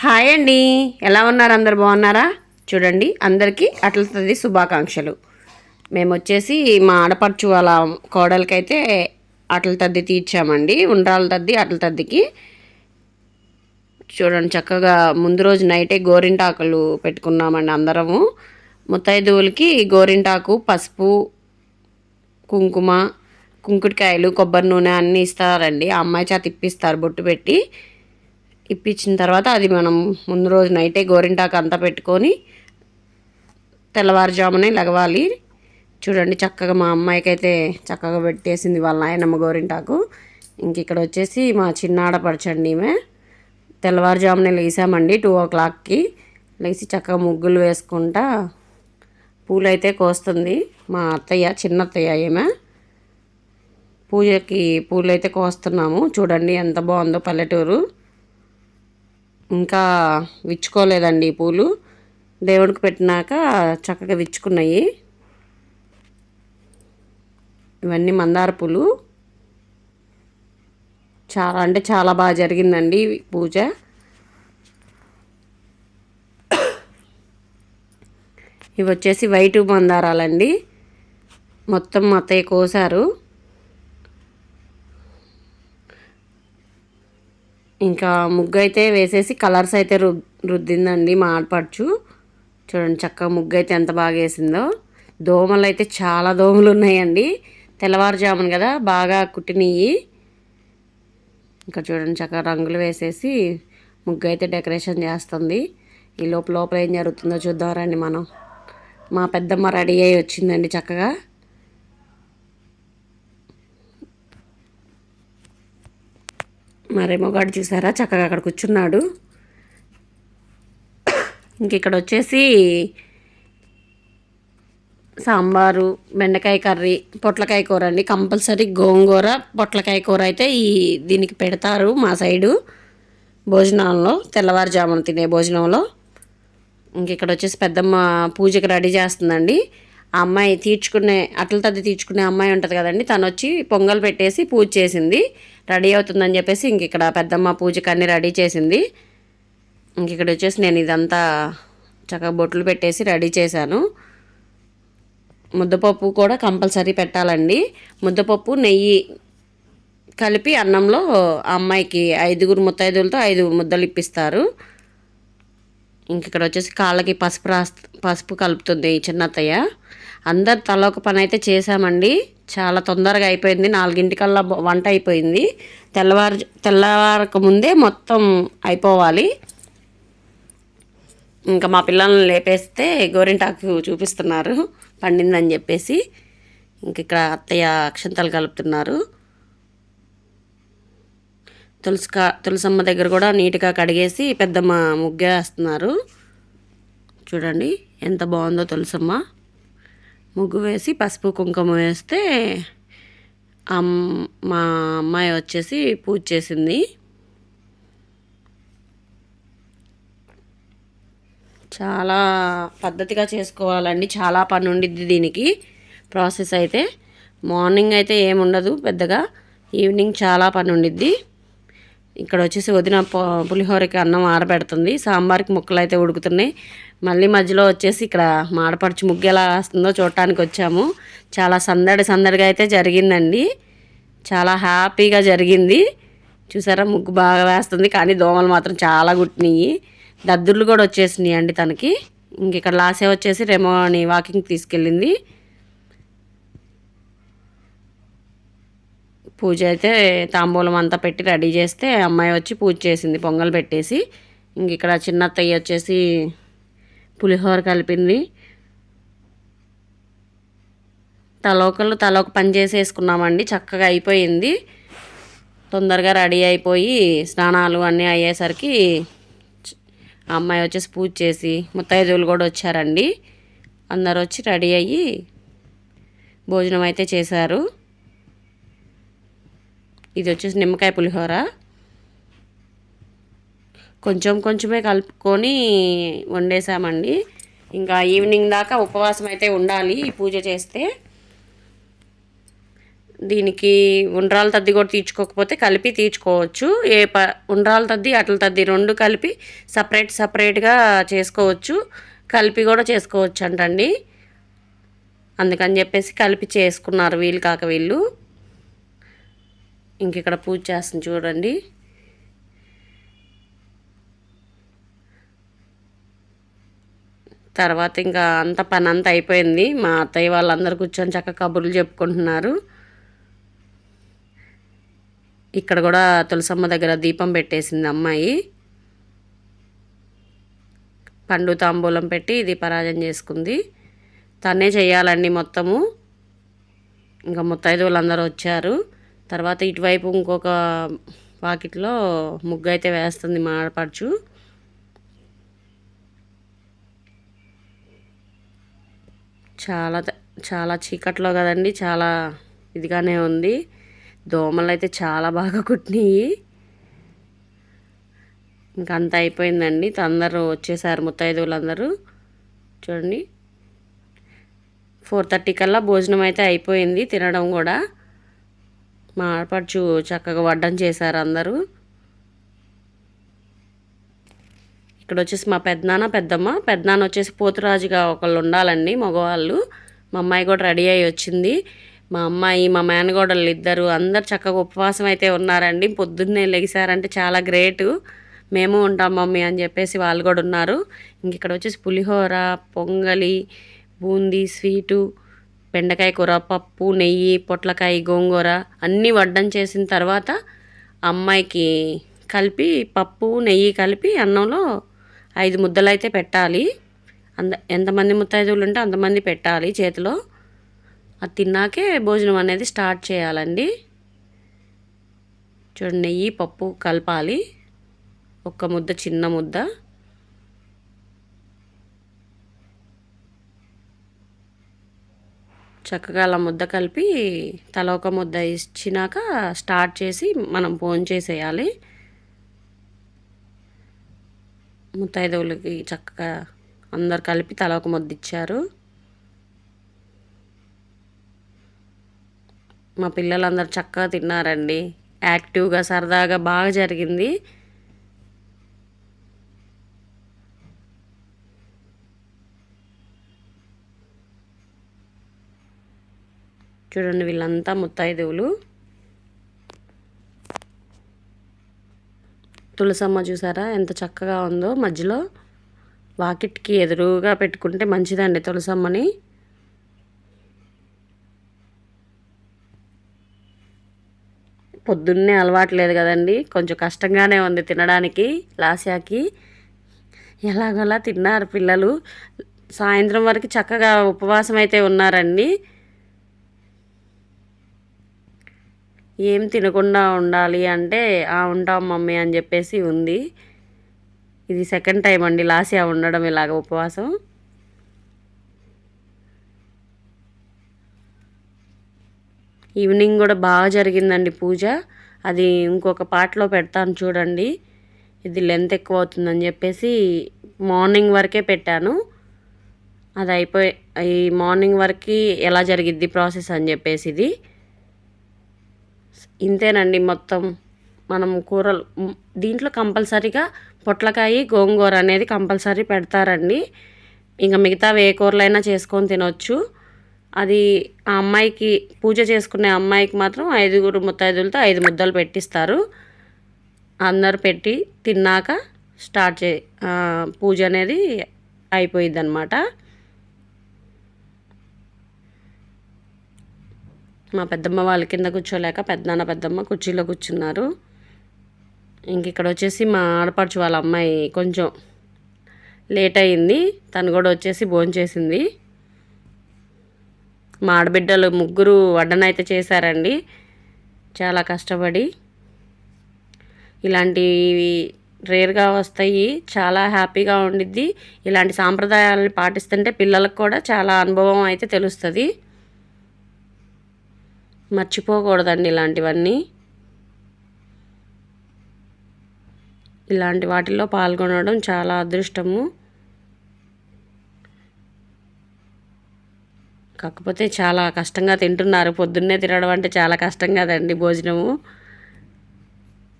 Hi అండి. ఎలా ఉన్నారు? అందరు బాగున్నారా? చూడండి అందరికీ అట్ల తది శుభాకాంక్షలు. మేము వచ్చేసి మా ఆడపడుచు వాళ్ళ కోడలకైతే అట్ల తద్ది తీర్చామండి. ఉండ్రాల తద్ది అట్ల తద్దికి చూడండి చక్కగా ముందు రోజు నైటే గోరింటాకులు పెట్టుకున్నామండి అందరము. ముత్తైదువులకి గోరింటాకు పసుపు కుంకుమ కుంకుడుకాయలు కొబ్బరి నూనె అన్నీ ఇస్తారండి. ఆ అమ్మాయి చేత తిప్పిస్తారు బొట్టు పెట్టి. ఇప్పించిన తర్వాత అది మనం ముందు రోజు నైటే గోరింటాకు అంతా పెట్టుకొని తెల్లవారుజామునే లగవాలి. చూడండి చక్కగా మా అమ్మాయికి అయితే చక్కగా పెట్టేసింది వాళ్ళ నాయనమ్మ గోరింటాకు. ఇంక ఇక్కడ వచ్చేసి మా చిన్నాడ ఆడపడచండి ఈమె. తెల్లవారుజామునే లేసామండి టూ ఓ క్లాక్కి. లేచి చక్కగా ముగ్గులు వేసుకుంటా పూలు అయితే కోస్తుంది మా అత్తయ్య చిన్న అత్తయ్య ఈమె. పూజకి పూలు అయితే కోస్తున్నాము. చూడండి ఎంత బాగుందో పల్లెటూరు. ఇంకా విచ్చుకోలేదండి ఈ పూలు. దేవుడికి పెట్టినాక చక్కగా విచ్చుకున్నాయి. ఇవన్నీ మందార పూలు. చాలా అంటే చాలా బాగా జరిగిందండి పూజ. ఇవి వచ్చేసి వైట్ మందారాలండి. మొత్తం అత్తయ్య కోసారు. ఇంకా ముగ్గు అయితే వేసేసి కలర్స్ అయితే రు రుద్దిందండి మా ఆడపడుచు. చూడండి చక్కగా ముగ్గు అయితే ఎంత బాగా వేసిందో. దోమలు అయితే చాలా దోమలు ఉన్నాయండి. తెల్లవారుజామున కదా బాగా కుట్టినవి ఇంకా చూడండి చక్కగా రంగులు వేసేసి ముగ్గు అయితే డెకరేషన్ చేస్తుంది. ఈ లోపల లోపల ఏం జరుగుతుందో చూద్దాం రండి మనం. మా పెద్దమ్మ రెడీ అయ్యి వచ్చిందండి చక్కగా. మరేమో గాడు చూసారా? చక్కగా అక్కడ కూర్చున్నాడు. ఇంక ఇక్కడ వచ్చేసి సాంబారు బెండకాయ కర్రీ పొట్లకాయ కూర అండి. కంపల్సరీ గోంగూర పొట్లకాయ కూర అయితే ఈ దీనికి పెడతారు మా సైడు భోజనాల్లో తెల్లవారుజామున తినే భోజనంలో. ఇంక ఇక్కడ వచ్చేసి పెద్దమ్మ పూజకి రెడీ చేస్తుందండి. ఆ అమ్మాయి తీర్చుకునే అట్ల తది తీర్చుకునే అమ్మాయి ఉంటుంది కదండి. తను వచ్చి పొంగల్ పెట్టేసి పూజ చేసింది. రెడీ అవుతుందని చెప్పేసి ఇంక ఇక్కడ పెద్దమ్మ పూజకి అన్నీ రెడీ చేసింది. ఇంక ఇక్కడ వచ్చేసి నేను ఇదంతా చక్కగా బొట్లు పెట్టేసి రెడీ చేశాను. ముద్దపప్పు కూడా కంపల్సరీ పెట్టాలండి. ముద్దపప్పు నెయ్యి కలిపి అన్నంలో అమ్మాయికి ఐదుగురు ముత్తైదులతో ఐదు ముద్దలు ఇప్పిస్తారు. ఇంక ఇక్కడ వచ్చేసి కాళ్ళకి పసుపు రాస్ పసుపు కలుపుతుంది ఈ చిన్నత్తయ్య. అందరు తల ఒక పని అయితే చేశామండి. చాలా తొందరగా అయిపోయింది. నాలుగింటికల్లా వంట అయిపోయింది. తెల్లవారు తెల్లవారక ముందే మొత్తం అయిపోవాలి. ఇంకా మా పిల్లల్ని లేపేస్తే గోరింటాకు చూపిస్తున్నారు. పండిందని చెప్పేసి. ఇంక ఇక్కడ అత్తయ్య అక్షంతలు కలుపుతున్నారు. తులసికా తులసమ్మ దగ్గర కూడా నీట్గా కడిగేసి పెద్దమ్మ ముగ్గేస్తున్నారు. చూడండి ఎంత బాగుందో తులసమ్మ. ముగ్గు వేసి పసుపు కుంకుమ వేస్తే మా అమ్మాయి వచ్చేసి పూజ చేసింది. చాలా పద్ధతిగా చేసుకోవాలండి చాలా పని ఉండిద్ది దీనికి. ప్రాసెస్ అయితే మార్నింగ్ అయితే ఏముండదు పెద్దగా ఈవినింగ్ చాలా పని ఉండిద్ది. ఇక్కడ వచ్చేసి వదిన పులిహోరకి అన్నం ఆరబెడుతుంది. సాంబార్కి ముక్కలు అయితే ఉడుకుతున్నాయి. మళ్ళీ మధ్యలో వచ్చేసి ఇక్కడ మాడపడుచు ముగ్గు ఎలా వస్తుందో చూడటానికి వచ్చాము. చాలా సందడి సందడిగా అయితే జరిగిందండి. చాలా హ్యాపీగా జరిగింది. చూసారా? ముగ్గు బాగా వేస్తుంది. కానీ దోమలు మాత్రం చాలా గుట్టినాయి దద్దుర్లు కూడా వచ్చేసినాయి అండి తనకి. ఇంక ఇక్కడ లాసే వచ్చేసి రెమోని వాకింగ్ తీసుకెళ్ళింది. పూజ అయితే తాంబూలం అంతా పెట్టి రెడీ చేస్తే అమ్మాయి వచ్చి పూజ చేసింది పొంగల్ పెట్టేసి. ఇంక ఇక్కడ చిన్న అత్తయ్య వచ్చేసి పులిహోర కలిపింది. తలోకలు తలోక పని చేసేసుకున్నామండి చక్కగా అయిపోయింది. తొందరగా రెడీ అయిపోయి స్నానాలు అన్నీ అయ్యేసరికి అమ్మాయి వచ్చేసి పూజ చేసి ముత్తైదువులు కూడా వచ్చారండి. అందరు వచ్చి రెడీ అయ్యి భోజనం అయితే చేశారు. ఇది వచ్చేసి నిమ్మకాయ పులిహోర. కొంచెం కొంచెమే కలుపుకొని వండేసామండి. ఇంకా ఈవినింగ్ దాకా ఉపవాసం అయితే ఉండాలి ఈ పూజ చేస్తే. దీనికి ఉండ్రాల తద్ది కూడా తీర్చుకోకపోతే కలిపి తీర్చుకోవచ్చు. ఏ ప ఉండ్రాల తద్ది అట్ల తద్ది రెండు కలిపి సపరేట్ సపరేట్గా చేసుకోవచ్చు. కలిపి కూడా చేసుకోవచ్చు అంటండి అందుకని చెప్పేసి కలిపి చేసుకున్నారు వీళ్ళు కాక వీళ్ళు. ఇంక ఇక్కడ పూజ చేస్తుంది చూడండి. తర్వాత ఇంకా అంత పని అంతా అయిపోయింది. మా అత్తయ్య వాళ్ళందరూ కూర్చొని చక్క కబుర్లు చెప్పుకుంటున్నారు. ఇక్కడ కూడా తులసమ్మ దగ్గర దీపం పెట్టేసింది అమ్మాయి. పండు తాంబూలం పెట్టి ఇది పరాజం చేసుకుంది. తనే చేయాలండి మొత్తము. ఇంకా ముత్తైదువులు అందరూ వచ్చారు. తర్వాత ఇటువైపు ఇంకొక పాకెట్లో ముగ్గు అయితే వేస్తుంది మా ఆడపడుచు. చాలా చాలా చీకట్లో కదండి చాలా ఇదిగానే ఉంది. దోమలు అయితే చాలా బాగా కుట్టినాయి. ఇంకా అంత అయిపోయిందండి అందరూ వచ్చేసారు ముత్తైదువులందరూ. చూడండి ఫోర్ థర్టీ కల్లా భోజనం అయితే అయిపోయింది తినడం కూడా. మా ఆడపడుచు చక్కగా వడ్డం చేశారు అందరూ. ఇక్కడ వచ్చేసి మా పెద్దనాన్న పెద్దమ్మ. పెద్దనాన్న వచ్చేసి పోతురాజుగా ఒకళ్ళు ఉండాలండి మగవాళ్ళు. మా అమ్మాయి కూడా రెడీ అయ్యి వచ్చింది. మా అమ్మాయి మా మేనగోడలు ఇద్దరు అందరు చక్కగా ఉపవాసం అయితే ఉన్నారండి. పొద్దున్నే లెగిసారంటే చాలా గ్రేటు. మేము ఉంటాం మమ్మీ అని చెప్పేసి వాళ్ళు కూడా ఉన్నారు. ఇంక ఇక్కడ వచ్చేసి పులిహోర పొంగలి బూందీ స్వీటు బెండకాయ కూర పప్పు నెయ్యి పొట్లకాయ గోంగూర అన్నీ వడ్డం చేసిన తర్వాత అమ్మాయికి కలిపి పప్పు నెయ్యి కలిపి అన్నంలో ఐదు ముద్దలు అయితే పెట్టాలి. అంద ఎంతమంది ముత్తైదువులు ఉంటే అంతమంది పెట్టాలి చేతిలో. అది తిన్నాకే భోజనం అనేది స్టార్ట్ చేయాలండి. చూడండి నెయ్యి పప్పు కలపాలి. ఒక్క ముద్ద చిన్న ముద్ద. చక్కగా అలా ముద్ద కలిపి తల ఒక ముద్ద ఇచ్చినాక స్టార్ట్ చేసి మనం ఫోన్ చేసేయాలి. ముత్తైదవులకి చక్కగా అందరు కలిపి తల ఒక ముద్ద ఇచ్చారు. మా పిల్లలందరూ చక్కగా తిన్నారండి. యాక్టివ్గా సరదాగా బాగా జరిగింది. చూడండి వీళ్ళంతా ముత్తాయిదేవులు తులసమ్మ చూసారా? ఎంత చక్కగా ఉందో. మధ్యలో వాకిట్కి ఎదురుగా పెట్టుకుంటే మంచిదండి తులసమ్మని. పొద్దున్నే అలవాటు లేదు కదండి. కొంచెం కష్టంగానే ఉంది తినడానికి లాస్యాకి. ఎలాగోలా తిన్నారు పిల్లలు. సాయంత్రం వరకు చక్కగా ఉపవాసం అయితే ఉన్నారండి. ఏం తినకుండా ఉండాలి అంటే ఆ ఉంటాం మమ్మీ అని చెప్పేసి ఉంది. ఇది సెకండ్ టైం అండి లాసియా ఉండడం ఇలాగ ఉపవాసం. ఈవినింగ్ కూడా బాగా జరిగిందండి పూజ. అది ఇంకొక పాటలో పెడతాను చూడండి. ఇది లెంత్ ఎక్కువ అవుతుందని చెప్పేసి మార్నింగ్ వరకే పెట్టాను. అది అయిపోయి ఈ మార్నింగ్ వరకు ఎలా జరిగిద్ది ప్రాసెస్ అని చెప్పేసి ఇది. ఇంతేనండి మొత్తం. మనం కూరలు దీంట్లో కంపల్సరీగా పొట్లకాయ గోంగూర అనేది కంపల్సరీ పెడతారండి. ఇంకా మిగతా ఏ కూరలైనా చేసుకొని తినొచ్చు. అది ఆ అమ్మాయికి పూజ చేసుకునే అమ్మాయికి మాత్రం ఐదుగురు ముత్తైదులతో ఐదు ముద్దలు పెట్టిస్తారు. అందరు పెట్టి తిన్నాక స్టార్ట్ చే పూజ అనేది అయిపోయింది అనమాట మా పెద్దమ్మ వాళ్ళ కింద కూర్చోలేక పెద్దనాన్న పెద్దమ్మ కుర్చీలో కూర్చున్నారు. ఇంక ఇక్కడ వచ్చేసి మా ఆడపడుచు వాళ్ళ అమ్మాయి కొంచెం లేట్ అయింది. తను కూడా వచ్చేసి భోంచేసింది మా ఆడబిడ్డలు ముగ్గురు వడ్డనైతే చేశారండి. చాలా కష్టపడి ఇలాంటివి రేర్గా వస్తాయి. చాలా హ్యాపీగా ఉండిద్ది. ఇలాంటి సాంప్రదాయాలను పాటిస్తుంటే పిల్లలకు కూడా చాలా అనుభవం అయితే తెలుస్తుంది. మర్చిపోకూడదండి ఇలాంటివన్నీ. ఇలాంటి వాటిల్లో పాల్గొనడం చాలా అదృష్టము. కాకపోతే చాలా కష్టంగా తింటున్నారు. పొద్దున్నే తినడం అంటే చాలా కష్టం కదండి భోజనము.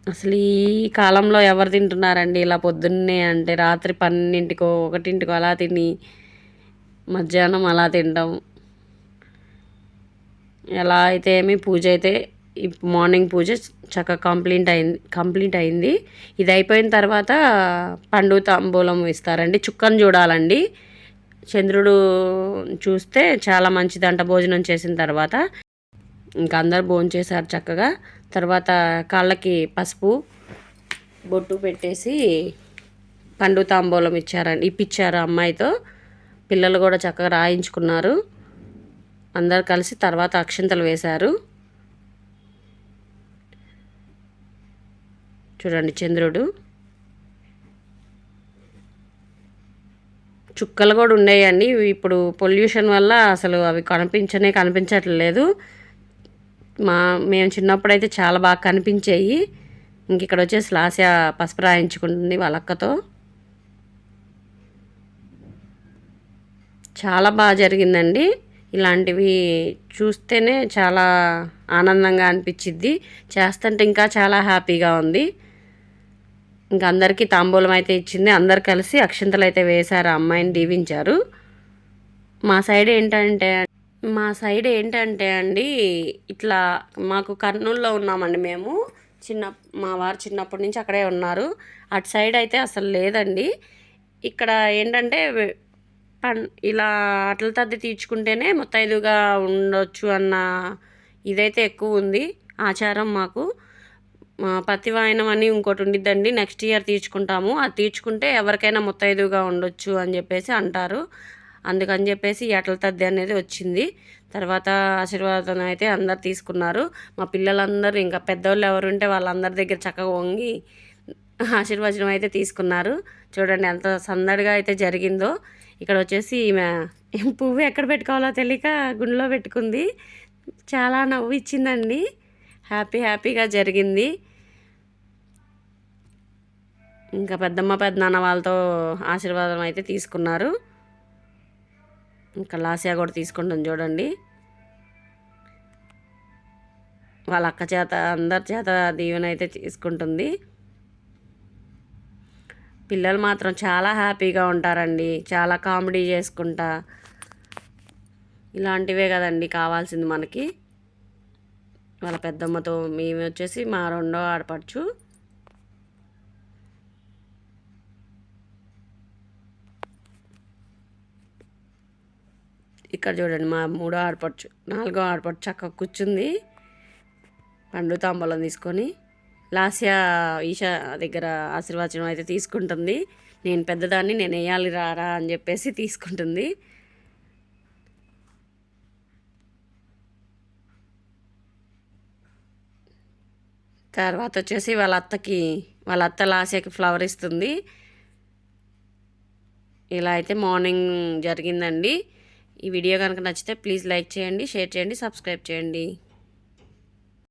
అసలు ఈ కాలంలో ఎవరు తింటున్నారండి ఇలా పొద్దున్నే అంటే రాత్రి పన్నెండింటికో ఒకటింటికో అలా తిని మధ్యాహ్నం అలా తినడం. ఎలా అయితే ఏమి పూజ అయితే మార్నింగ్ పూజ చక్కగా కంప్లీట్ అయింది కంప్లీట్ అయింది. ఇది అయిపోయిన తర్వాత పండు తాంబూలం ఇస్తారండి చుక్కను చూడాలండి. చంద్రుడు చూస్తే చాలా మంచిదంట భోజనం చేసిన తర్వాత. ఇంకా అందరు భోజనం చేశారు చక్కగా. తర్వాత కాళ్ళకి పసుపు బొట్టు పెట్టేసి పండు తాంబూలం ఇచ్చారండి ఇప్పించారు అమ్మాయితో. పిల్లలు కూడా చక్కగా రాయించుకున్నారు. అందరు కలిసి తర్వాత అక్షింతలు వేశారు. చూడండి చంద్రుడు. చుక్కలు కూడా ఉండేయండి ఇప్పుడు పొల్యూషన్ వల్ల అసలు అవి కనిపించనే కనిపించట్లేదు. మా మేము చిన్నప్పుడైతే చాలా బాగా కనిపించాయి. ఇంక ఇక్కడ వచ్చేసి లాస్య పసుపు రాయించుకుంటుంది వాళ్ళ అక్కతో. చాలా బాగా జరిగిందండి. ఇలాంటివి చూస్తేనే చాలా ఆనందంగా అనిపించిద్ది. చేస్తుంటే ఇంకా చాలా హ్యాపీగా ఉంది. ఇంకా అందరికీ తాంబూలం అయితే ఇచ్చింది. అందరు కలిసి అక్షింతలు అయితే వేశారు. ఆ అమ్మాయిని దీవించారు. మా సైడ్ ఏంటంటే మా సైడ్ ఏంటంటే అండి ఇట్లా మాకు కర్నూలులో ఉన్నామండి మేము. చిన్న మా వారు చిన్నప్పటి నుంచి అక్కడే ఉన్నారు. అటు సైడ్ అయితే అసలు లేదండి. ఇక్కడ ఏంటంటే ఇలా అట్ల తద్ది తీర్చుకుంటేనే ముత్తైదుగా ఉండొచ్చు అన్న ఇదైతే ఎక్కువ ఉంది ఆచారం మాకు. పత్తి వాయనం అని ఇంకోటి ఉండిద్దండి నెక్స్ట్ ఇయర్ తీర్చుకుంటాము. అది తీర్చుకుంటే ఎవరికైనా ముత్తైదుగా ఉండొచ్చు అని చెప్పేసి అంటారు. అందుకని చెప్పేసి ఎట్ల తద్ది అనేది వచ్చింది. తర్వాత ఆశీర్వాదం అయితే అందరు తీసుకున్నారు. మా పిల్లలందరూ ఇంకా పెద్దవాళ్ళు ఎవరు ఉంటే వాళ్ళందరి దగ్గర చక్కగా వంగి ఆశీర్వచనం అయితే తీసుకున్నారు. చూడండి ఎంత సందడిగా అయితే జరిగిందో. ఇక్కడ వచ్చేసి ఈమె పువ్వు ఎక్కడ పెట్టుకోవాలో తెలియక గుండెలో పెట్టుకుంది. చాలా నవ్వు ఇచ్చిందండి. హ్యాపీ హ్యాపీగా జరిగింది. ఇంకా పెద్దమ్మ పెద్దనాన్న వాళ్ళతో ఆశీర్వాదం అయితే తీసుకున్నారు. ఇంకా లాసియా కూడా తీసుకుంటాం చూడండి. వాళ్ళ అక్క చేత అందరి చేత దీవెన అయితే తీసుకుంటుంది. పిల్లలు మాత్రం చాలా హ్యాపీగా ఉంటారండి. చాలా కామెడీ చేసుకుంటా. ఇలాంటివే కదండి కావాల్సింది మనకి. వాళ్ళ పెద్దమ్మతో మేము వచ్చేసి మా రెండో ఆడపడుచు. ఇక్కడ చూడండి మా మూడో ఆడపడుచు నాలుగో ఆడపడుచు చక్కగా కూర్చుంది. పండు తాంబూలం తీసుకొని. లాస్యా ఈషా దగ్గర ఆశీర్వచనం అయితే తీసుకుంటుంది. నేను పెద్దదాన్ని నేను వేయాలి రారా అని చెప్పేసి తీసుకుంటుంది. తర్వాత వచ్చేసి వాళ్ళ అత్తకి వాళ్ళ అత్త లాస్యకి ఫ్లవర్ ఇస్తుంది. ఇలా అయితే మార్నింగ్ జరిగిందండి. ఈ వీడియో కనుక నచ్చితే ప్లీజ్ లైక్ చేయండి షేర్ చేయండి సబ్స్క్రైబ్ చేయండి.